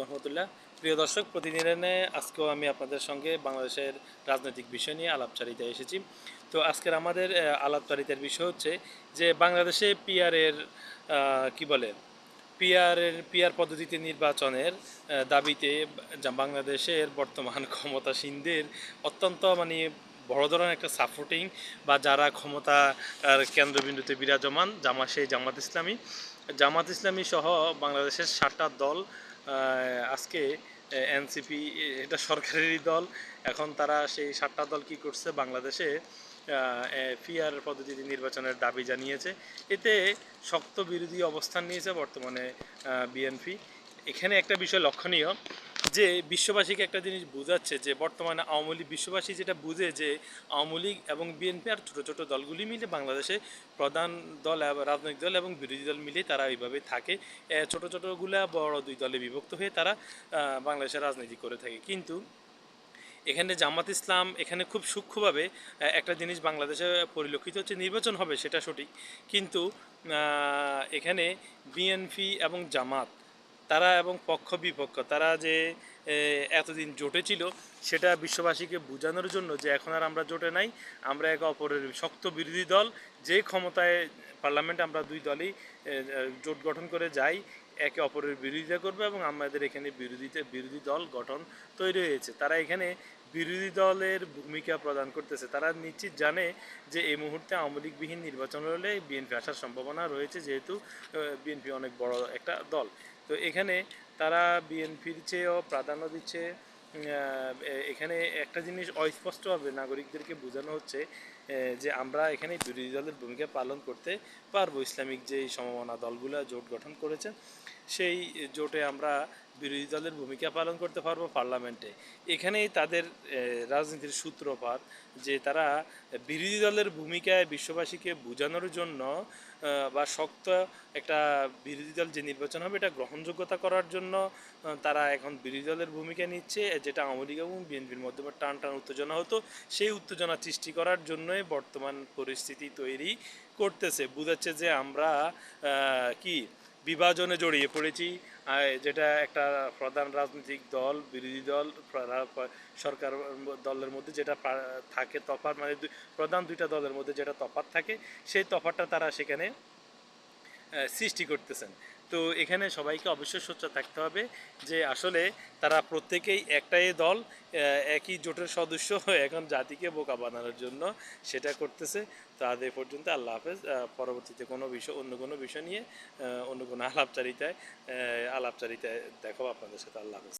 রহমতুল্লাহ। প্রিয় দর্শক, প্রতিদিনে আজকেও আমি আপনাদের সঙ্গে বাংলাদেশের রাজনৈতিক বিষয় নিয়ে আলাপচারিতায় এসেছি। তো আজকের আমাদের আলাপচারিতার বিষয় হচ্ছে যে বাংলাদেশে পিআরের কি বলে? পিআরের পিআর পদ্ধতিতে নির্বাচনের দাবিতে বাংলাদেশের বর্তমান ক্ষমতাসীনদের অত্যন্ত মানে বড় ধরনের একটা সাপোর্টিং বা যারা ক্ষমতা কেন্দ্রবিন্দুতে বিরাজমান জামা সেই জামাত ইসলামী। জামাত ইসলামী সহ বাংলাদেশের সাতটা দল আজকে এনসিপি এটা সরকারেরই দল। এখন তারা সেই সাতটা দল কি করছে বাংলাদেশে ফিয়ার পদ্ধতিতে নির্বাচনের দাবি জানিয়েছে। এতে শক্ত বিরোধী অবস্থান নিয়েছে বর্তমানে বিএনপি। এখানে একটা বিষয় লক্ষণীয় যে বিশ্ববাসীকে একটা জিনিস বোঝাচ্ছে যে বর্তমানে আওয়ামী লীগ বিশ্ববাসী যেটা বুঝে যে আওয়ামী লীগ এবং বিএনপি আর ছোটো ছোটো দলগুলি মিলে বাংলাদেশে প্রধান দল রাজনৈতিক দল এবং বিরোধী দল মিলে তারা এইভাবে থাকে। ছোট ছোটোগুলা বড় দুই দলে বিভক্ত হয়ে তারা বাংলাদেশে রাজনীতি করে থাকে। কিন্তু এখানে জামাত ইসলাম এখানে খুব সূক্ষ্মভাবে একটা জিনিস বাংলাদেশে পরিলক্ষিত হচ্ছে, নির্বাচন হবে সেটা সঠিক। কিন্তু এখানে বিএনপি এবং জামাত তারা এবং পক্ষ বিপক্ষ, তারা যে এতদিন জোটে ছিল, সেটা বিশ্ববাসীকে বোঝানোর জন্য যে এখন আর আমরা জোটে নাই, আমরা একে অপরের শক্ত বিরোধী দল, যে ক্ষমতায় পার্লামেন্ট আমরা দুই দলই জোট গঠন করে যাই, একে অপরের বিরোধিতা করবে এবং আমাদের এখানে বিরোধিতা, বিরোধী দল গঠন তৈরি হয়েছে। তারা এখানে বিরোধী দলের ভূমিকা প্রদান করতেছে। তারা নিশ্চিত জানে যে এই মুহূর্তে আওয়ামী লীগবিহীন নির্বাচন হলে বিএনপি আসার সম্ভাবনা রয়েছে, যেহেতু বিএনপি অনেক বড় একটা দল। তো এখানে তারা বিএনপির চেয়েও প্রাধান্য দিচ্ছে। এখানে একটা জিনিস অস্পষ্টভাবে নাগরিকদেরকে বোঝানো হচ্ছে যে আমরা এখানে বিরোধী দলের ভূমিকা পালন করতে পারব। ইসলামিক যে সমমনা দলগুলো জোট গঠন করেছে, সেই জোটে আমরা বিরোধী দলের ভূমিকা পালন করতে পারব পার্লামেন্টে। এখানেই তাদের রাজনীতির সূত্রপাত যে তারা বিরোধী দলের ভূমিকায় বিশ্ববাসীকে বোঝানোর জন্য বা শক্ত একটা বিরোধী দল যে নির্বাচন হবে এটা গ্রহণযোগ্যতা করার জন্য তারা এখন বিরোধী দলের ভূমিকা নিচ্ছে, যেটা আওয়ামী লীগ এবং বিএনপির মধ্যে টান টান উত্তেজনা হতো, সেই উত্তেজনা সৃষ্টি করার জন্যই বর্তমান পরিস্থিতি তৈরি করতেছে। বোঝাচ্ছে যে আমরা কি বিভাজনে জড়িয়ে পড়েছি যেটা একটা প্রধান রাজনৈতিক দল, বিরোধী দল সরকার দলের মধ্যে যেটা থাকে তফাত মানে প্রধান দুইটা দলের মধ্যে যেটা তফাত থাকে, সেই তফাতটা তারা সেখানে সৃষ্টি করতেছেন। তো এখানে সবাইকে অবশ্যই সোচ্চার থাকতে হবে যে আসলে তারা প্রত্যেকেই একটাই দল একই জোটের সদস্য এখন জাতিকে বোকা বানানোর জন্য সেটা করতেছে। তাদের পর্যন্ত আল্লাহ হাফেজ। পরবর্তীতে কোনো বিষয়, অন্য কোনো বিষয় নিয়ে অন্য কোনো আলাপচারিতায় আলাপচারিতায় দেখো আপনাদের সাথে। আল্লাহ হাফেজ।